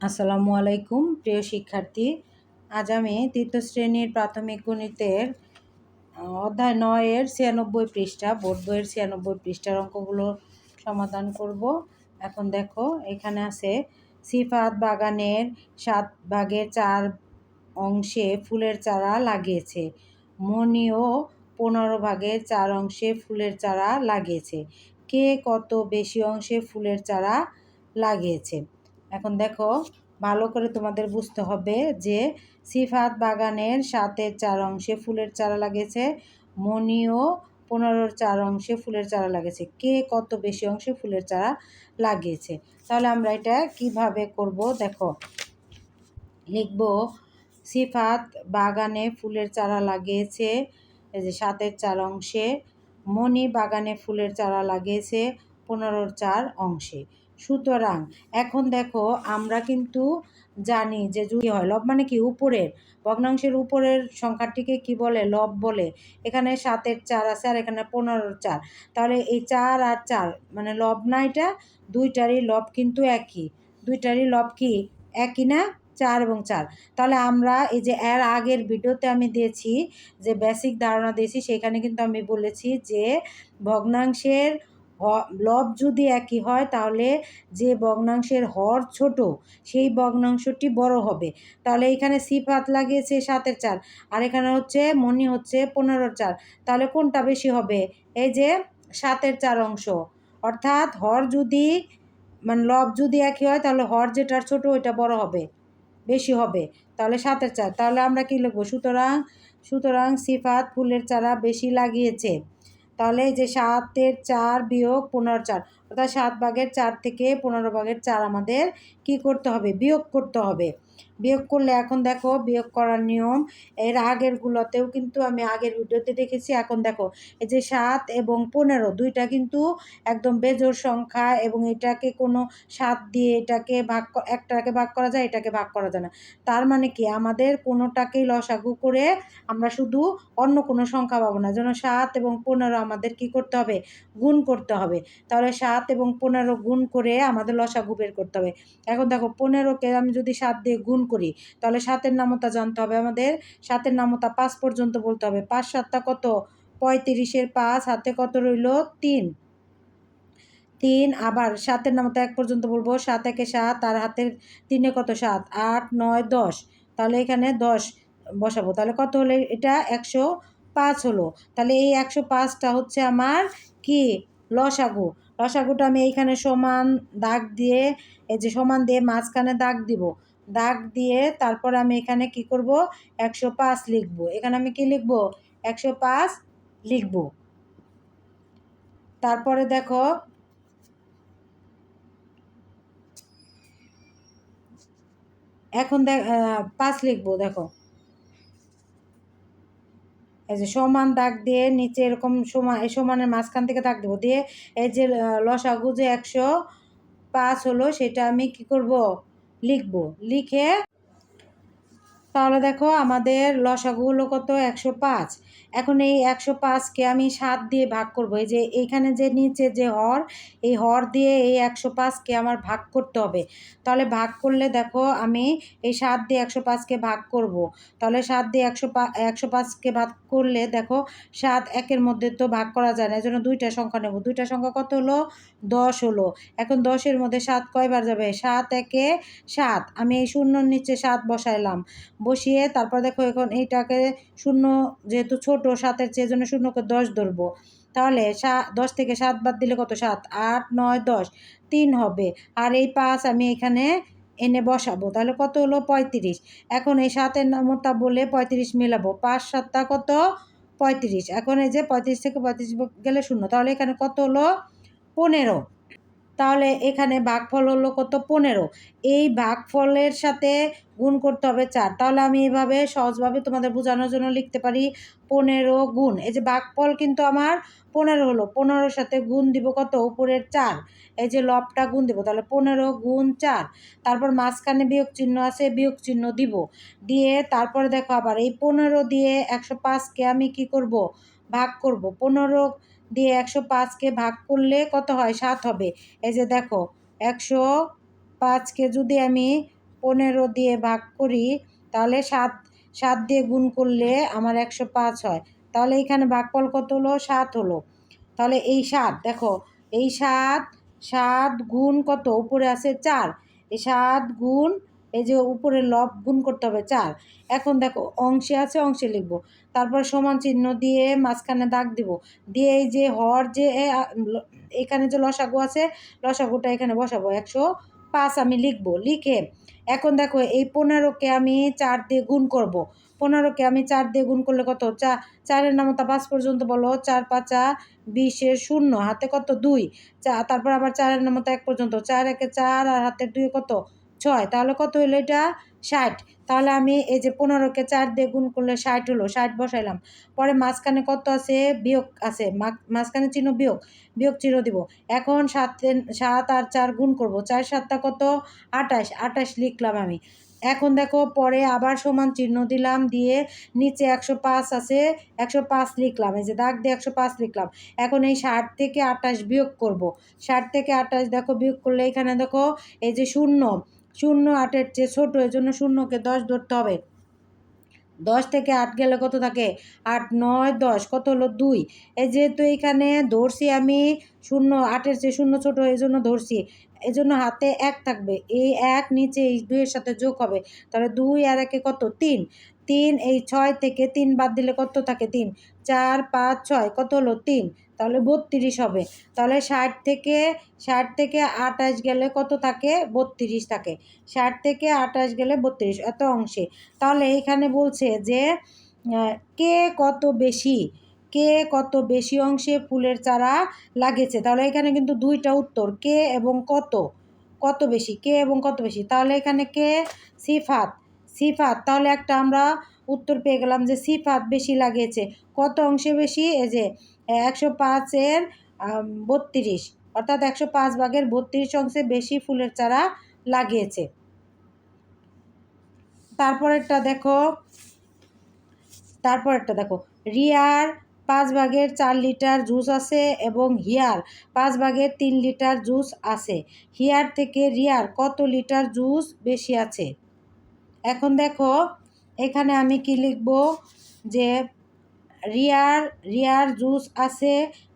আসসালামু আলাইকুম, প্রিয় শিক্ষার্থী। আজ আমি তৃতীয় শ্রেণির প্রাথমিক গণিতের অধ্যায় নয়ের ছিয়ানব্বই পৃষ্ঠা, বোর্ড বইয়ের ছিয়ানব্বই পৃষ্ঠার অঙ্কগুলো সমাধান করব। এখন দেখো, এখানে আছে, সিফাত বাগানের সাত ভাগের চার অংশে ফুলের চারা লাগিয়েছে। মনিও পনেরো ভাগের চার অংশে ফুলের চারা লাগিয়েছে। কে কত বেশি অংশে ফুলের চারা লাগিয়েছে? এখন দেখো, ভালো করে তোমাদের বুঝতে হবে যে সিফাত বাগানের সাতের চার অংশে ফুলের চারা লাগিয়েছে মনিও পনেরোর চার অংশে ফুলের চারা লাগিয়েছে কে কত বেশি অংশে ফুলের চারা লাগিয়েছে? তাহলে আমরা এটা কীভাবে করব? দেখো, লিখব, সিফাত বাগানে ফুলের চারা লাগিয়েছে, এই যে সাতের চার অংশে, মণি বাগানে ফুলের চারা লাগিয়েছে পনেরোর চার অংশে। সুতরাং এখন দেখো, আমরা কিন্তু জানি যে যদি হয়। লব মানে কি? উপরের। ভগ্নাংশের উপরের সংখ্যাটিকে কি বলে? লব বলে। এখানে সাতের চার আছে আর এখানে পনেরোর চার। তাহলে এই চার আর চার মানে লব না এটা? দুইটারই লব কিন্তু একই। দুইটারই লব কি? একই না? চার এবং চার। তাহলে আমরা এই যে এর আগের ভিডিওতে আমি দিয়েছি, যে বেসিক ধারণা দিয়েছি, সেখানে কিন্তু আমি বলেছি যে ভগ্নাংশের লব যদি একই হয়, তাহলে যে ভগ্নাংশের হর ছোট, সেই ভগ্নাংশটি বড় হবে। তাহলে এখানে সিফাত লাগিয়েছে সাতের চার, আর এখানে হচ্ছে মনি হচ্ছে পনেরোর চার। তাহলে কোনটা বেশি হবে? এই যে সাতের চার অংশ। অর্থাৎ হর যদি মানে লব যদি একই হয়, তাহলে হর যেটার ছোট, ওইটা বড় হবে, বেশি হবে। তাহলে সাতের চার। তাহলে আমরা কী লিখব? সুতরাং সুতরাং সিফাত ফুলের চারা বেশি লাগিয়েছে। তাহলে যে সাতের চার বিয়োগ পনেরো চার, অর্থাৎ সাত ভাগের চার থেকে পনেরো ভাগের চার আমাদের কি করতে হবে? বিয়োগ করতে হবে। বিয়োগ করলে এখন দেখো বিয়োগ করার নিয়ম। এর আগেরগুলোতেও কিন্তু আমি আগের ভিডিওতে দেখেছি, এখন দেখো এই যে সাত এবং পনেরো দুইটা কিন্তু একদম বেজোর সংখ্যা এবং এটাকে কোনো সাত দিয়ে এটাকে ভাগ একটাকে ভাগ করা যায়, এটাকে ভাগ করা যায় না। তার মানে কি? আমাদের কোনোটাকেই লসাগু করে আমরা শুধু অন্য কোনো সংখ্যা পাবো না। যেন সাত এবং পনেরো আমাদের কি করতে হবে? গুণ করতে হবে। তাহলে সাত এবং পনেরো গুণ করে আমাদের লসাগু বের করতে হবে। এখন দেখো পনেরোকে আমি যদি সাত দিয়ে গুণ করি। তাহলে সাতের নামতা জানতে হবে আমাদের। সাতের নামতা পাঁচ পর্যন্ত বলতে হবে। পাঁচ সাতটা কত? পঁয়ত্রিশের পাঁচ, হাতে কত রইল? তিন। তিন, আবার সাতের নামতা এক পর্যন্ত বলব। সাত একে সাত, আর হাতের তিনে কত? সাত। আট, নয়, দশ। তাহলে এখানে দশ বসাবো। তাহলে কত হলে এটা? একশো পাঁচ হলো। তাহলে এই একশো পাঁচটা হচ্ছে আমার কি? লসাগু। লসাগুটা আমি এইখানে সমান দাগ দিয়ে, এই যে সমান দিয়ে মাঝখানে দাগ দিব। দাগ দিয়ে তারপর আমি এখানে কি করব? একশো পাঁচ লিখব। এখানে আমি কি লিখব? একশো পাঁচ লিখব। তারপরে দেখো, এখন দেখ পাঁচ লিখব, দেখো। এই যে সমান দাগ দিয়ে নিচে এরকম সমান, এই সমানের মাঝখান থেকে দাগ দেবো। দিয়ে এই যে লসাগু যে একশো পাঁচ হলো, সেটা আমি কি করব? লিখব। লিখে তাহলে দেখো আমাদের লসাগু হলো কত? একশো পাঁচ। এখন এই একশো পাঁচকে আমি সাত দিয়ে ভাগ করব। এই যে এইখানে যে নিচে যে হর, এই হর দিয়ে এই একশো পাঁচকে আমার ভাগ করতে হবে। তাহলে ভাগ করলে দেখো আমি এই সাত দিয়ে একশো পাঁচকে ভাগ করব। তাহলে সাত দিয়ে একশো পা একশো পাঁচকে ভাগ করলে দেখো সাত একের মধ্যে তো ভাগ করা যায় না এই জন্য দুইটা সংখ্যা নেব। দুইটা সংখ্যা কত হলো? দশ হলো। এখন দশের মধ্যে সাত কয়বার যাবে? সাত একে সাত। আমি এই শূন্যর নিচে সাত বসাইলাম। বসিয়ে তারপর দেখো এখন এইটাকে শূন্য যেহেতু ছোট, সাতের চেয়ে জন্য শূন্যকে দশ ধরবো। তাহলে সা, দশ থেকে সাত বাদ দিলে কত? সাত। আট, নয়, দশ। তিন হবে। আর এই পাঁচ আমি এখানে এনে বসাবো। তাহলে কত হলো? পঁয়ত্রিশ। এখন এই সাতের নামতা বলে পঁয়ত্রিশ মেলাবো। পাঁচ সাতটা কত? পঁয়ত্রিশ। এখন এই যে পঁয়ত্রিশ থেকে পঁয়ত্রিশ গেলে শূন্য। তাহলে এখানে কত হলো? পনেরো। তাহলে এখানে ভাগফল হলো কত? পনেরো। এই ভাগফলের সাথে গুণ করতে হবে চার। তাহলে আমি এভাবে সহজভাবে তোমাদের বোঝানোর জন্য লিখতে পারি পনেরো গুণ। এই যে ভাগফল কিন্তু আমার পনেরো হলো। পনেরোর সাথে গুণ দিব কত? উপরের চার। এই যে লবটা গুণ দিব, তাহলে পনেরো গুণ চার, তারপর মাঝখানে বিয়োগ চিহ্ন আছে, বিয়োগ চিহ্ন দিব। দিয়ে তারপরে দেখো আবার, এই পনেরো দিয়ে একশো পাঁচকে আমি কি করব? ভাগ করব। পনেরো দিয়ে একশো পাঁচকে ভাগ করলে কত হয়? সাত হবে। এই যে দেখো, একশো পাঁচকে যদি আমি পনেরো দিয়ে ভাগ করি, তাহলে সাত সাত দিয়ে গুণ করলে আমার একশো পাঁচ হয়। তাহলে এইখানে ভাগফল কত হলো? সাত হলো। তাহলে এই সাত, দেখো, এই সাত সাত গুণ কত? উপরে আছে চার। এই সাত গুণ, এই যে উপরে লব গুণ করতে হবে চার। এখন দেখো, অংশে আছে, অংশে লিখব। তারপর সমান চিহ্ন দিয়ে মাঝখানে দাগ দিব। দিয়ে এই যে হর যে এখানে যে লসাগু আছে, লসাগুটা এখানে বসাবো। একশো পাঁচ আমি লিখব। লিখে এখন দেখো, এই পনেরোকে আমি চার দিয়ে গুণ করব। পনেরোকে আমি চার দিয়ে গুণ করলে কত? চা, চারের নামতা পাঁচ পর্যন্ত বলো। চার পাঁচা, বিশের শূন্য, হাতে কত? দুই। চা, তারপর আবার চারের নামতা এক পর্যন্ত। চার একে চার আর হাতের দুই কত? ছয়। তাহলে কত হলো এটা? ষাট। তাহলে আমি এই যে পনেরোকে চার দিয়ে গুণ করলে ষাট হলো। ষাট বসাইলাম। পরে মাঝখানে কত আছে? বিয়োগ আছে। মাঝখানে চিহ্ন বিয়োগ। বিয়োগ চিহ্ন দিব। এখন সাত সাত আর চার গুণ করব। চার সাতটা কত? আটাশ আটাশ লিখলাম আমি। এখন দেখো, পরে আবার সমান চিহ্ন দিলাম, দিয়ে নিচে একশো পাঁচ আছে, একশো পাঁচ লিখলাম, এই যে দাগ দিয়ে একশো পাঁচ লিখলাম। এখন এই ষাট থেকে আটাশ বিয়োগ করব। ষাট থেকে আটাশ দেখো, বিয়োগ করলে এখানে দেখো, এই যে শূন্য শূন্য আটের চেয়ে ছোটো, এই জন্য শূন্যকে দশ ধরতে হবে। দশ থেকে আট গেলে কত থাকে? আট, নয়, দশ, কত হলো? দুই। এই যেহেতু এইখানে ধরছি আমি, শূন্য আটের চেয়ে শূন্য ছোটো, এই জন্য ধরছি। এই জন্য হাতে এক থাকবে। এই এক, নিচে এই দুইয়ের সাথে যোগ হবে। তাহলে দুই আর একে কত? তিন। তিন, এই ছয় থেকে তিন বাদ দিলে কত থাকে? তিন। চার, পাঁচ, ছয়, কত হলো? তিন। তাহলে বত্রিশ হবে। তাহলে ষাট থেকে ষাট থেকে আটাশ গেলে কত থাকে? বত্রিশ থাকে। ষাট থেকে আটাশ গেলে বত্রিশ। এত অংশে। তাহলে এখানে বলছে যে কে কত বেশি? কে কত বেশি অংশে ফুলের চারা লাগিয়েছে? তাহলে এখানে কিন্তু দুইটা উত্তর, কে এবং কত? কত বেশি, কে এবং কত বেশি? তাহলে এখানে কে? সিফাত। সিফাত, তাহলে একটা আমরা উত্তর পেয়ে গেলাম যে সিফাত বেশি লাগিয়েছে। কত অংশে বেশি? এই যে, একশো পাঁচের বত্রিশ। অর্থাৎ একশো পাঁচ ভাগের বত্রিশ অংশে বেশি ফুলের চারা লাগিয়েছে। তারপরেরটা দেখো তারপরেরটা দেখো। রিয়ার পাঁচ ভাগের চার লিটার জুস আছে এবং হিয়ার পাঁচ ভাগের তিন লিটার জুস আছে। হিয়ার থেকে রিয়ার কত লিটার জুস বেশি আছে? এখন দেখো, এখানে আমি কি লিখব? যে রিয়ার রিয়ার জুস আছে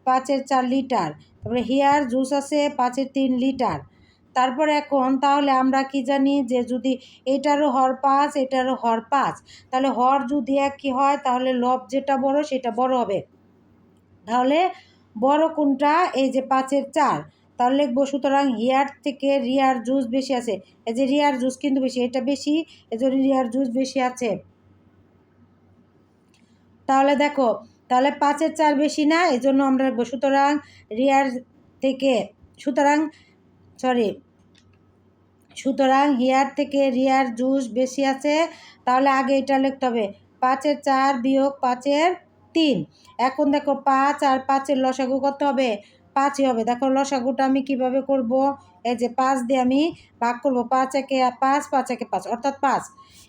পাঁচের চার লিটার। তারপরে হিয়ার জুস আছে পাঁচের তিন লিটার। তারপর এখন তাহলে আমরা কি জানি যে যদি এটারও হর পাঁচ, এটারও হর পাঁচ, তাহলে হর যদি এক একই হয়, তাহলে লব যেটা বড় সেটা বড় হবে। তাহলে বড় কোনটা? এই যে পাঁচের চার। তাহলে লিখব সুতরাং হিয়ার থেকে রিয়ার জুস বেশি আছে। এই যে রিয়ার জুস কিন্তু বেশি, এটা বেশি এজন্য রিয়ার জুস বেশি আছে। তাহলে দেখো, তাহলে পাঁচের চার বেশি না, এই জন্য আমরা লিখব সুতরাং রিয়ার থেকে, সুতরাং সরি সুতরাং হিয়ার থেকে রিয়ার জুস বেশি আছে, তাহলে আগে এটা লিখতে হবে। পাঁচের চার বিয়োগ পাঁচের তিন। এখন দেখো পাঁচ আর পাঁচের লসাগু করতে হবে। পাঁচই হবে। দেখো লসাগুটা আমি কীভাবে করব? এই যে পাঁচ দিয়ে আমি ভাগ করব, পাঁচ একে পাঁচ পাঁচ একে পাঁচ, অর্থাৎ পাঁচ।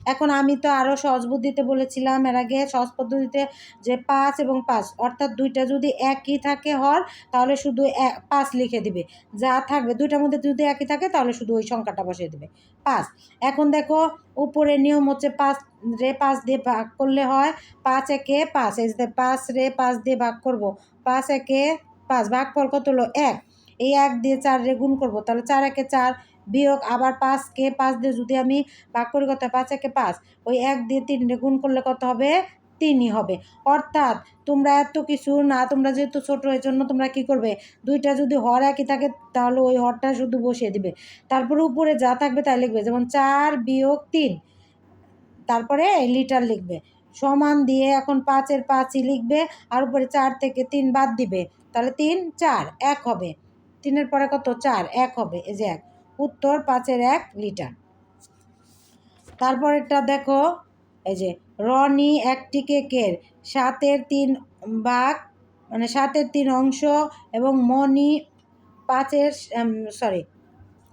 এখন আমি তো আরও সহজ বুদ্ধিতে বলেছিলাম এর আগে, সহজ পদ্ধতিতে যে পাঁচ এবং পাঁচ, অর্থাৎ দুইটা যদি একই থাকে হর, তাহলে শুধু পাঁচ লিখে দিবে। যা থাকবে, দুইটার মধ্যে যদি একই থাকে, তাহলে শুধু ওই সংখ্যাটা বসিয়ে দেবে। পাঁচ। এখন দেখো উপরে নিয়ম হচ্ছে পাঁচ রে পাঁচ দিয়ে ভাগ করলে হয়, পাঁচ একে পাঁচ, এই যে পাঁচ রে পাঁচ দিয়ে ভাগ করব, পাঁচ একে পাঁচ ভাগ ফল কত হলো? এক। এই এক দিয়ে চার গুণ করব, তাহলে চার একে চার বিয়োগ আবার পাঁচকে পাঁচ দিয়ে যদি আমি ভাগ করি কত পাঁচ, একে পাঁচ, ওই এক দিয়ে তিন গুণ করলে কত হবে? তিনই হবে। অর্থাৎ তোমরা এত কিছু না, তোমরা যেহেতু ছোটো, এই জন্য তোমরা কি করবে? দুইটা যদি হর একই থাকে, তাহলে ওই হরটা শুধু বসিয়ে দিবে। তারপরে উপরে যা থাকবে তাই লিখবে, যেমন চার বিয়োগ তিন। তারপরে লিটার লিখবে। সমান দিয়ে এখন পাঁচের পাঁচই লিখবে, আর উপরে চার থেকে তিন বাদ দিবে, তাহলে তিন, চার, এক হবে। তিনের পরে কত? চার। এক হবে। এই যে এক। উত্তর পাঁচের এক লিটার। তারপরেরটা দেখো। এই যে, রনি একটি কেকের সাতের তিন ভাগ মানে সাতের তিন অংশ এবং মনি পাঁচের সরি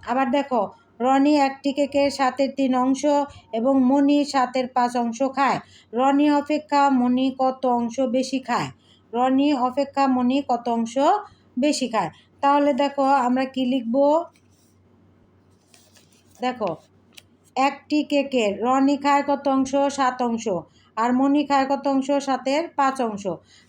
আবার দেখো, রনি একটি কেকের সাতের তিন অংশ এবং মনি সাতের পাঁচ অংশ খায়। রনি অপেক্ষা মনি কত অংশ বেশি খায়? রনি অপেক্ষা মনি কত অংশ বেশি খায়? তাহলে দেখো আমরা কি লিখব? দেখো, একটি কেকের, রনি খায় কত অংশ? সাত অংশ। আর মণি খায় কত অংশ? সাতের পাঁচ অংশ।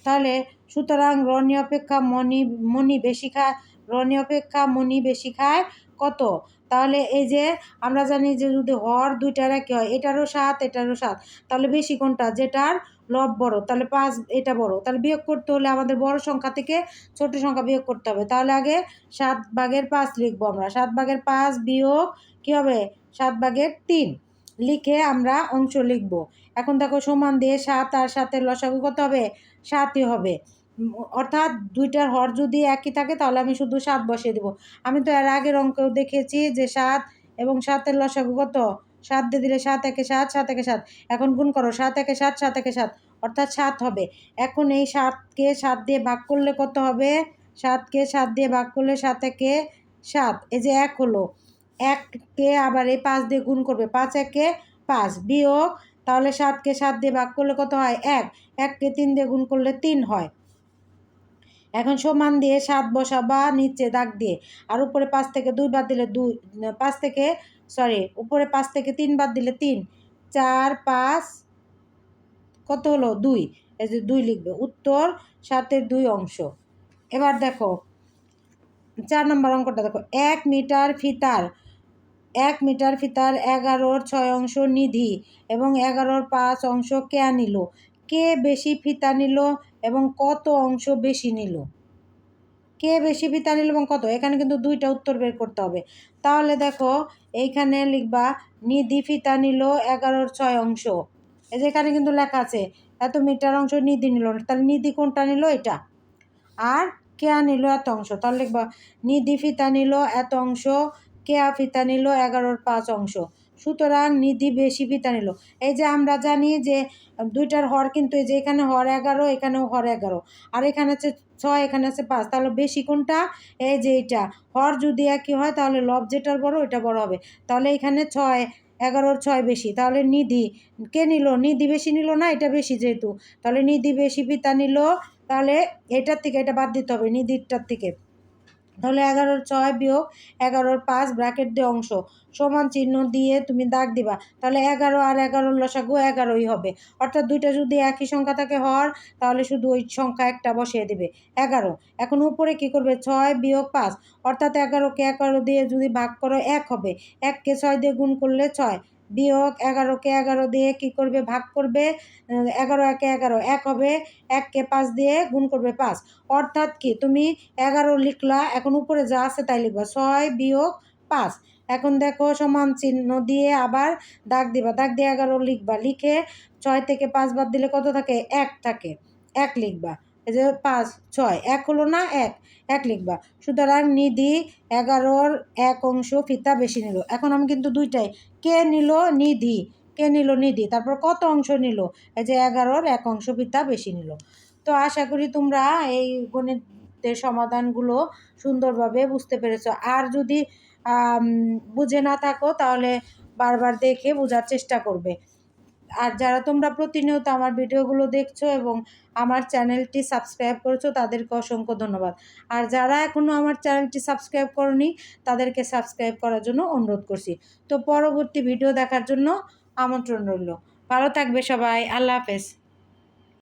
তাহলে সুতরাং রনি অপেক্ষা মণি মণি বেশি খায়, রনি অপেক্ষা মণি বেশি খায় কত? তাহলে এই যে আমরা জানি যে যদি হর দুইটার একই হয়, এটারও সাত এটারও সাত। তাহলে বেশি কোনটা? যেটার লব বড়, তাহলে পাঁচ, এটা বড়। তাহলে বিয়োগ করতে হলে আমাদের বড় সংখ্যা থেকে ছোট সংখ্যা বিয়োগ করতে হবে। তাহলে আগে সাত ভাগের পাঁচ লিখব আমরা। সাত ভাগের পাঁচ বিয়োগ কী হবে? সাত ভাগের তিন। লিখে আমরা অংশ লিখব। এখন দেখো সমান দিয়ে সাত আর সাতের লসাগু কত হবে? সাতই হবে। অর্থাৎ দুইটার হর যদি একই থাকে, তাহলে আমি শুধু সাত বসিয়ে দেবো। আমি তো এর আগের অঙ্কেও দেখেছি যে সাত এবং সাতের লসাগু কত? সাত দিয়ে দিলে সাত, একে সাত সাত, একে সাত। এখন গুণ করো, সাত, একে সাত সাত, একে সাত। অর্থাৎ সাত হবে। এখন এই সাতকে সাত দিয়ে ভাগ করলে কত হবে? সাতকে সাত দিয়ে ভাগ করলে সাত, একে সাত। এই যে এক হলো। এককে আবার এই পাঁচ দিয়ে গুণ করবে। পাঁচ, একে পাঁচ। বিয়োগ, তাহলে সাতকে সাত দিয়ে ভাগ করলে কত হয়? এক। এককে তিন দিয়ে গুণ করলে তিন হয়। এখন সমান দিয়ে সাত বসা বা নিচে দাগ দিয়ে। আর উপরে পাঁচ থেকে দুই বাদ দিলে দুই, পাঁচ থেকে সরি উপরে পাঁচ থেকে তিন বাদ দিলে তিন। চার, পাঁচ, কত হলো? দুই। এই যে দুই লিখবে। উত্তর সাতের দুই অংশ। এবার দেখো, চার নম্বর অঙ্কটা দেখো। এক মিটার ফিতার, এক মিটার ফিতার এগারোর ছয় অংশ নিধি এবং এগারোর পাঁচ অংশ কে নিল? কে বেশি ফিতা নিল এবং কত অংশ বেশি নিল? কে বেশি ফিতা নিল এবং কত? এখানে কিন্তু দুইটা উত্তর বের করতে হবে। তাহলে দেখো, এইখানে লিখবা, নিধি ফিতা নিল এগারোর ছয় অংশ। এই যে এখানে কিন্তু লেখা আছে, এত মিটার অংশ নিধি নিল তাহলে নিধি কোনটা নিল? এটা। আর কেয়া নিল এত অংশ? তাহলে লিখবা, নিধি ফিতা নিল এত অংশ, কেয়া ফিতা নিল এগারোর পাঁচ অংশ। সুতরাং নিধি বেশি ফিতা নিল এই যে আমরা জানি যে দুইটার হর কিন্তু এই যে এখানে হর এগারো, এখানেও হর এগারো। আর এখানে আছে ছয়, এখানে আছে পাঁচ। তাহলে বেশি কোনটা? এই যে এইটা। হর যদি একই হয়, তাহলে লব যেটার বড়, ওইটা বড় হবে। তাহলে এখানে ছয়, এগারোর ছয় বেশি। তাহলে নিধি কে নিল? নিধি বেশি নিল না? এটা বেশি যেহেতু। তাহলে নিধি বেশি পিতা নিল তাহলে এটার থেকে এটা বাদ দিতে হবে, নিধিরটার থেকে। তাহলে এগারোর ছয় বিয়োগ এগারোর পাঁচ, ব্র্যাকেট দিয়ে অংশ। সমান চিহ্ন দিয়ে তুমি দাগ দিবা। তাহলে এগারো আর এগারোর লসাগু এগারোই হবে। অর্থাৎ দুইটা যদি একই সংখ্যা থাকে হর, তাহলে শুধু ওই সংখ্যা একটা বসিয়ে দিবে। এগারো। এখন উপরে কি করবে? ছয় বিয়োগ পাঁচ। অর্থাৎ এগারোকে এগারো দিয়ে যদি ভাগ করো, এক হবে। এককে ছয় দিয়ে গুণ করলে ছয়। বিয়োগ এগারোকে এগারো দিয়ে কি করবে? ভাগ করবে। এগারো একে এগারো, এক হবে এককে পাঁচ দিয়ে গুণ করবে পাঁচ। অর্থাৎ কি? তুমি এগারো লিখলা, এখন উপরে যা আছে তাই লিখবা। ছয় বিয়োগ পাঁচ। এখন দেখো সমান চিহ্ন দিয়ে আবার দাগ দিবা। দাগ দিয়ে এগারো লিখবা। লিখে ছয় থেকে পাঁচ বাদ দিলে কত থাকে? এক থাকে। এক লিখবা। এই যে পাঁচ, ছয়, এক হলো না, এক এক লিখবা। সুতরাং নিধি এগারোর এক অংশ ফিতা বেশি নিল। এখন আমি কিন্তু দুইটাই। কে নিল? নিধি। কে নিল? নিধি। তারপর কত অংশ নিল? এই যে এগারোর এক অংশ ফিতা বেশি নিল। তো আশা করি তোমরা এই গণিতের সমাধানগুলো সুন্দরভাবে বুঝতে পেরেছ। আর যদি বুঝে না থাকো, তাহলে বারবার দেখে বোঝার চেষ্টা করবে। আর যারা তোমরা প্রতিনিয়ত আমার ভিডিওগুলো দেখছ এবং আমার চ্যানেলটি সাবস্ক্রাইব করেছ, তাদেরকে অসংখ্য ধন্যবাদ। আর যারা এখনও আমার চ্যানেলটি সাবস্ক্রাইব করনি, তাদেরকে সাবস্ক্রাইব করার জন্য অনুরোধ করছি। তো পরবর্তী ভিডিও দেখার জন্য আমন্ত্রণ রইল। ভালো থাকবে সবাই, আল্লাহ হাফেজ।